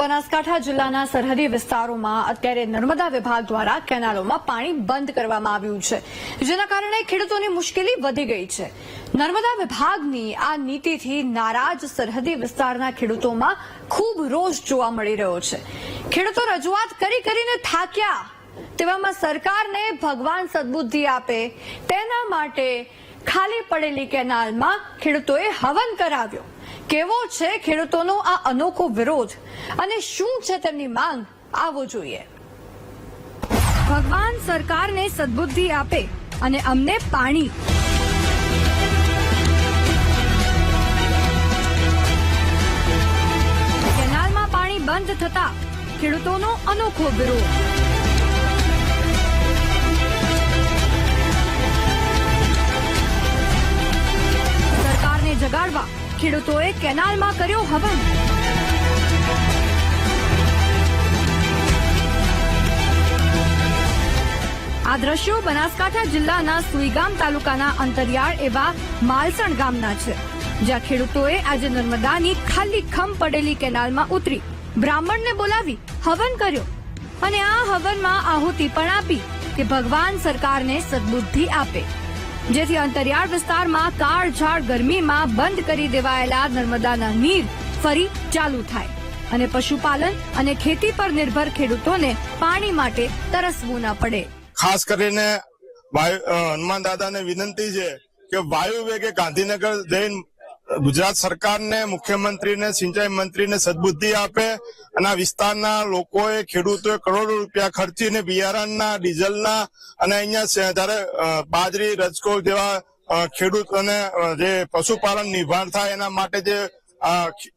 બનાસકાંઠા જિલ્લાના સરહદી વિસ્તારોમાં અત્યારે નર્મદા વિભાગ દ્વારા કેનાલોમાં પાણી બંધ કરવામાં આવ્યું છે, જેના કારણે ખેડૂતોની મુશ્કેલી વધી ગઈ છે. નર્મદા વિભાગની આ નીતિથી નારાજ સરહદી વિસ્તારના ખેડૂતોમાં ખૂબ રોષ જોવા મળી રહ્યો છે. ખેડૂતો રજૂઆત કરી કરીને થાક્યા, તેવામાં સરકારને ભગવાન સદબુદ્ધિ આપે, તેના માટે ખાલી પડેલી કેનાલમાં ખેડૂતોએ હવન કરાવ્યો. કેવો છે ખેડૂતોનો આ અનોખો વિરોધ? અને શું છે તેમની માંગ? આવો જોઈએ. ભગવાન સરકારને સદબુદ્ધિ આપે અને અમને પાણી. બંધ થતા ખેડૂતોનો અનોખો વિરોધ. ખેડૂતોએ કેનાલમાં કર્યો હવન. આ દ્રશ્યો બનાસકાંઠા જિલ્લાના સુઈગામ તાલુકાના અંતરિયાળ એવા માલસણ ગામના છે, જ્યાં ખેડૂતોએ આજે નર્મદાની ખાલી ખમ પડેલી કેનાલમાં ઉતરી બ્રાહ્મણને બોલાવી હવન કર્યો અને આ હવનમાં આહુતિ પણ આપી કે ભગવાન સરકારને સદબુદ્ધિ આપે. જેથી અંતરિયાળ વિસ્તારમાં કાળઝાળ ગરમીમાં બંધ કરી દેવાયેલા નર્મદાના નીર ફરી ચાલુ થાય અને પશુપાલન અને ખેતી પર નિર્ભર ખેડૂતોને પાણી માટે તરસવું ના પડે. ખાસ કરીને હનુમાન દાદાને વિનંતી છે કે વાયુ વેગે ગાંધીનગર જઈને ગુજરાત સરકારને, મુખ્યમંત્રીને, સિંચાઈ મંત્રીને સદબુદ્ધિ આપે અને આ વિસ્તારના લોકોએ, ખેડૂતોએ કરોડો રૂપિયા ખર્ચીને બિયારણના, ડીઝલના અને અહીંયા જ્યારે બાજરી રજકો જેવા ખેડૂતોને જે પશુપાલન નિર્ભર થાય એના માટે જે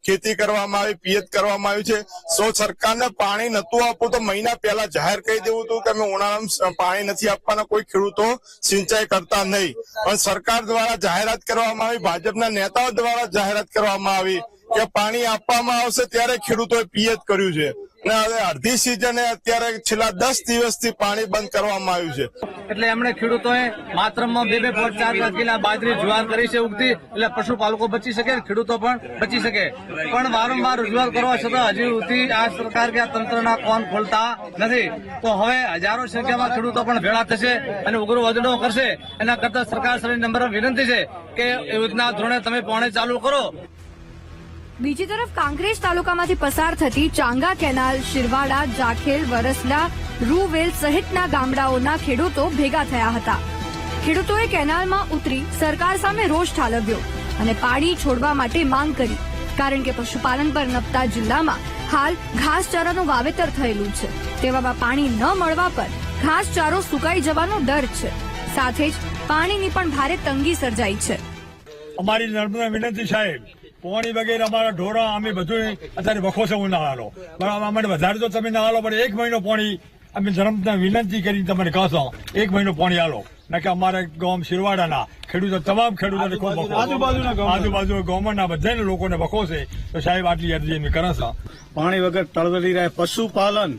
ખેતી કરવામાં આવી, પિયત કરવામાં આવી છે. સો સરકારને પાણી નતું આપવું તો મહિના પહેલા જાહેર કરી દેવું હતું કે અમે ઉનાળામાં પાણી નથી આપવાના, કોઈ ખેડૂતો સિંચાઈ કરતા નહીં. પણ સરકાર દ્વારા જાહેરાત કરવામાં આવી, ભાજપના નેતાઓ દ્વારા જાહેરાત કરવામાં આવી કે પાણી આપવામાં આવશે ત્યારે ખેડૂતોએ પિયત કર્યું છે. હવે અડધી સિઝને અત્યારે છેલ્લા દસ દિવસથી પાણી બંધ કરવામાં આવ્યું છે. એટલે એમણે ખેડૂતોએ માત્રમાં બે બે પોઈન્ટ ચાર ચાર કિલા બાજરી જુવાર કરી છે ઉગતી. એટલે પશુપાલકો બચી શકે, ખેડૂતો પણ બચી શકે. પણ વારંવાર રજૂઆત કરવા છતાં હજી સુધી આ સરકાર કે આ તંત્રના કોન ખોલતા નથી. તો હવે હજારો સંખ્યામાં ખેડૂતો પણ ભેળા થશે અને ઉગ્ર વધડો કરશે. એના કરતા સરકાર શ્રી નંબર વિનંતી છે કે યોજના ધોરણે તમે પાણી ચાલુ કરો. બીજી તરફ કાંકરેજ તાલુકામાંથી પસાર થતી ચાંગા કેનાલ, શિરવાડા, જાખેલ વરસડા રૂવેલ સહિતના ગામડાઓના ખેડૂતો ભેગા થયા હતા. ખેડૂતોએ કેનાલમાં ઉતરી સરકાર સામે રોષ ઠાલવ્યો અને પાણી છોડવા માટે માંગ કરી. કારણ કે પશુપાલન પર નપતા જિલ્લામાં હાલ ઘાસચારાનું વાવેતર થયેલું છે. તેવામાં પાણી ન મળવા પર ઘાસચારો સુકાઈ જવાનો ડર છે. સાથે જ પાણીની પણ ભારે તંગી સર્જાઈ છે. અમારી નર્મદા વિનંતી સાહેબ પાણી વગેરે અમારા ઢોરા અમે બધું અત્યારે વખો છે નાળાનો બરાબર અમને વધારે તો તમે ના આલો પણ એક મહિનો પોણી અમે નર્મદા વિનંતી કરી તમને કહો એક મહિનો પોણી આલો. ના કે અમારા ગામ શિરવાડાના ખેડૂતો તમામ ખેડૂતોને ખૂબ વખો આજુબાજુ ગામના. બધાને લોકોને વખો છે તો સાહેબ આટલી અરજી અમે કરે પાણી વગર તળવલી રહે પશુપાલન.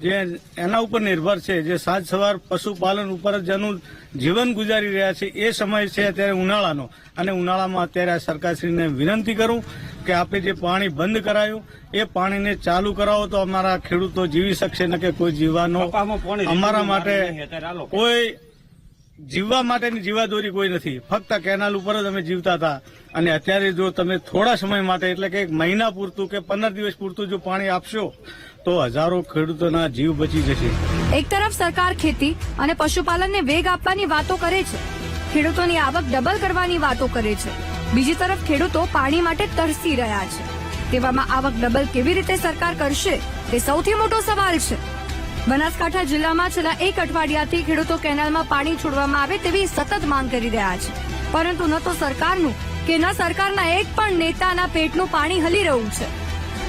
જે એના ઉપર નિર્ભર છે જે સાંજ સવાર પશુપાલન ઉપર જ જેનું જીવન ગુજારી રહ્યા છે એ સમય છે અત્યારે ઉનાળાનો. અને ઉનાળામાં અત્યારે આ સરકારશ્રીને વિનંતી કરું કે આપણે જે પાણી બંધ કરાયું એ પાણીને ચાલુ કરાવો તો અમારા ખેડૂતો જીવી શકશે ન કે કોઈ જીવવાનો અમારા માટે કોઈ જીવવા માટેની જીવાદોરી કોઈ નથી. ફક્ત કેનાલ ઉપર જ અમે જીવતા હતા. અને અત્યારે જો તમે થોડા સમય માટે, એટલે કે એક મહિના પૂરતું કે પંદર દિવસ પૂરતું જો પાણી આપશો, તો હજારો ખેડૂતોના જીવ બચી જશે. એક તરફ સરકાર ખેતી અને પશુપાલનને વેગ આપવાની વાતો કરે છે. ખેડૂતોની આવક ડબલ કરવાની વાતો કરે છે. બીજી તરફ ખેડૂતો પાણી માટે તરસી રહ્યા છે. તેવામાં આવક ડબલ કેવી રીતે સરકાર કરશે, તે સૌથી મોટો સવાલ છે. બનાસકાંઠા જિલ્લામાં છેલ્લા એક અઠવાડિયાથી ખેડૂતો કેનાલમાં પાણી છોડવામાં આવે તેવી સતત માંગ કરી રહ્યા છે. પરંતુ ન તો સરકારનું કે ન સરકારના એક પણ નેતાના પેટનું પાણી હલી રહ્યું છે.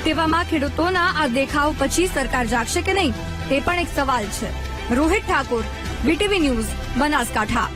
તેવામાં ખેડૂતોના આ દેખાવ પછી સરકાર જાગશે કે નહીં, તે પણ એક સવાલ છે. Rohit Thakor, VTV news, Banaskantha.